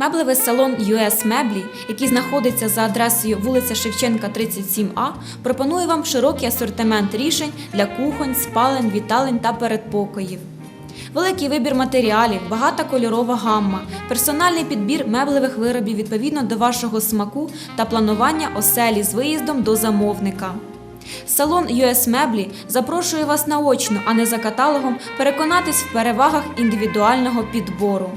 Меблевий салон US Меблі, який знаходиться за адресою вулиця Шевченка, 37А, пропонує вам широкий асортимент рішень для кухонь, спалень, віталень та передпокоїв. Великий вибір матеріалів, багата кольорова гамма, персональний підбір меблевих виробів відповідно до вашого смаку та планування оселі з виїздом до замовника. Салон US Меблі запрошує вас наочно, а не за каталогом, переконатись в перевагах індивідуального підбору.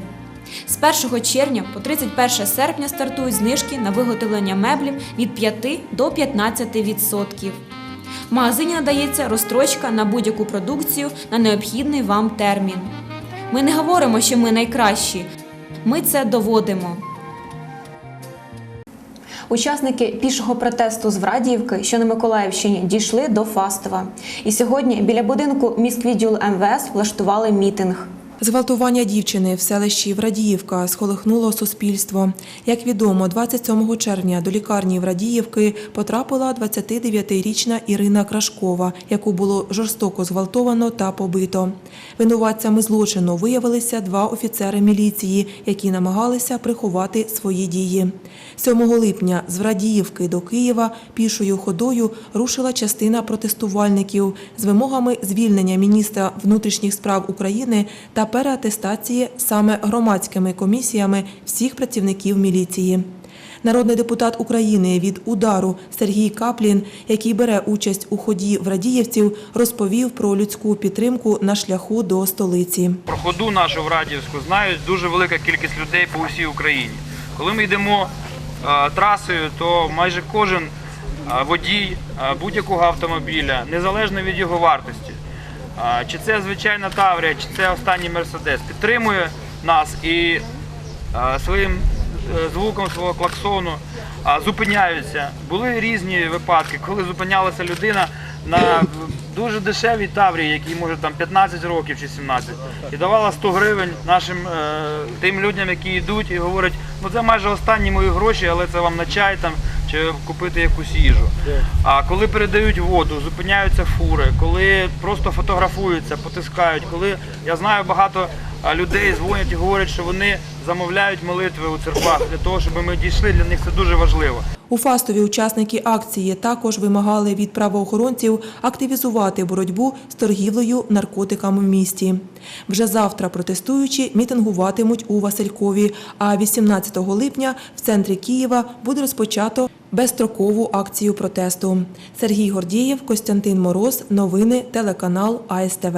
З 1 червня по 31 серпня стартують знижки на виготовлення меблів від 5 до 15%. В магазині надається розстрочка на будь-яку продукцію на необхідний вам термін. Ми не говоримо, що ми найкращі. Ми це доводимо. Учасники пішого протесту з Врадіївки, що на Миколаївщині, дійшли до Фастова. І сьогодні біля будинку міськвідділу МВС влаштували мітинг. Зґвалтування дівчини в селищі Врадіївка сколихнуло суспільство. Як відомо, 27 червня до лікарні Врадіївки потрапила 29-річна Ірина Крашкова, яку було жорстоко зґвалтовано та побито. Винуватцями злочину виявилися два офіцери міліції, які намагалися приховати свої дії. 7 липня з Врадіївки до Києва пішою ходою рушила частина протестувальників з вимогами звільнення міністра внутрішніх справ України та переатестації саме громадськими комісіями всіх працівників міліції. Народний депутат України від удару Сергій Каплін, який бере участь у ході в Радіївців, розповів про людську підтримку на шляху до столиці. Про ходу нашу в Радіївську знають дуже велика кількість людей по всій Україні. Коли ми йдемо е, трасою, то майже кожен е, водій е, будь-якого автомобіля, незалежно від його вартості, чи це звичайна Таврія, чи це останній Мерседес, підтримує нас і своїм е, звуком свого клаксону зупиняються. Були різні випадки, коли зупинялася людина на дуже дешевій таврі, якій може там 15 років чи 17, і давала 100 гривень нашим е, тим людям, які йдуть і говорять, ну це майже останні мої гроші, але це вам на чай там чи купити якусь їжу. А коли передають воду, зупиняються фури, коли просто фотографуються, потискають, коли я знаю багато а, людей дзвонять і говорять, що вони замовляють молитви у церквах для того, щоб ми дійшли. Для них це дуже важливо. У Фастові учасники акції також вимагали від правоохоронців активізувати боротьбу з торгівлею наркотиками в місті. Вже завтра протестуючі мітингуватимуть у Василькові, а 18 липня в центрі Києва буде розпочато безстрокову акцію протесту. Сергій Гордієв, Костянтин Мороз. Новини телеканал АСТВ.